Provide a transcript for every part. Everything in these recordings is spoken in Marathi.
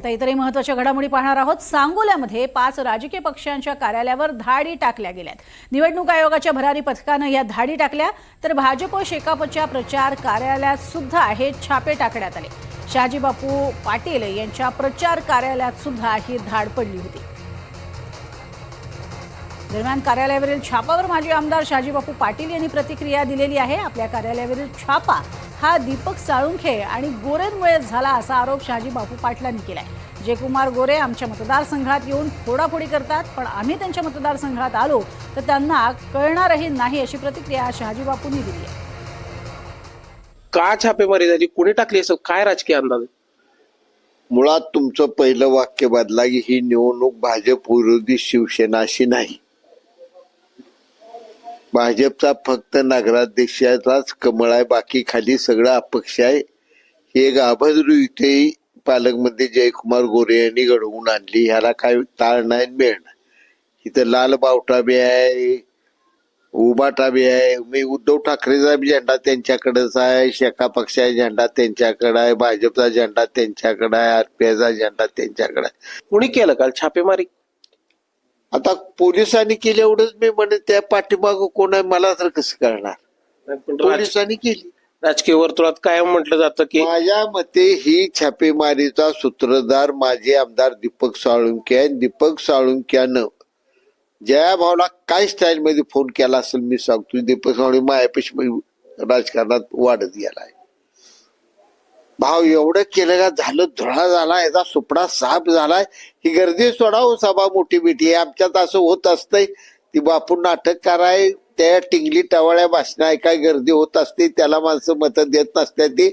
आता इतरही महत्त्वाच्या घडामोडी पाहणार आहोत. सांगोल्यामध्ये पाच राजकीय पक्षांच्या कार्यालयावर धाडी टाकल्या गेल्यात. निवडणूक आयोगाच्या भरारी पथकानं या धाडी टाकल्या. तर भाजप शेकापच्या प्रचार कार्यालयात सुद्धा हे छापे टाकण्यात आले. शहाजीबापू पाटील यांच्या प्रचार कार्यालयात सुद्धा ही धाड पडली होती. दरम्यान कार्यालयावरील छापावर माजी आमदार शहाजीबापू पाटील यांनी प्रतिक्रिया दिलेली आहे. आपल्या कार्यालयावरील छापा हा दीपक साळुंखे आणि गोरेंमुळे झाला असा आरोप शहाजी बापू पाटलांनी केलाय. जयकुमार गोरे आमच्या मतदारसंघात येऊन फोडाफोडी करतात पण आम्ही त्यांच्या मतदारसंघात आलो तर त्यांना कळणारही नाही अशी प्रतिक्रिया शहाजी बापूंनी दिली आहे. का छापेमारी झाली कोणी टाकली असेल काय राजकीय अंदाज आहे? मुळात तुमचं पहिलं वाक्य बदला की ही निवडणूक भाजप विरोधी शिवसेनाशी नाही. भाजपचा फक्त नगराध्यक्षाचाच कमळ आहे बाकी खाली सगळं अपक्ष आहे. हे गाभद्रू इथे पालकमध्ये पालकमंत्री जयकुमार गोरे यांनी घडवून आणली. ह्याला काय ताळ नाही मिळणार इथं लाल बावटा बी आहे उबाटा बी आहे. मी उद्धव ठाकरेचा बी झेंडा त्यांच्याकडेच आहे शेका पक्षाचा झेंडा त्यांच्याकडे आहे भाजपचा झेंडा त्यांच्याकडे आहे आरपीआयचा झेंडा त्यांच्याकडे आहे. कोणी केलं काल? छापेमारी? आता पोलिसांनी केलं एवढंच मी म्हणे त्या पाठीमाग कोण आहे मला तर कसं कळणार? पण राज- पोलिसांनी केली. राजकीय वर्तुळात कायम म्हटलं जातं की माझ्या मते ही छापेमारीचा सूत्रधार माजी आमदार दीपक साळुंके आहे. दीपक साळुंक्यानं जया भाऊला काय स्टाईल मध्ये फोन केला असेल मी सांगतो दीपक साळुंके मायापेक्षा राजकारणात वाढत गेलाय. भाव एवढं केलं का झालं धुळा झाला याचा सुपडा साफ झालाय ही गर्दी सोडाव सभा मोठी बिठी आमच्यात असं होत असतंय ती बापू नाटक कराय त्या टिंगली टवाळ्या भाषण ऐकाय गर्दी होत असते त्याला माणसं मत देत नसते ती.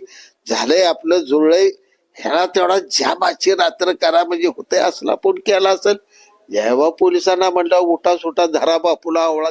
झालंय आपलं जुळलंय. ह्याला तेवढा जामाची रात्र करा म्हणजे होतंय असला फोन केला असेल. जेव्हा पोलिसांना म्हणलं उठा सुटा धरा बापूला आवळा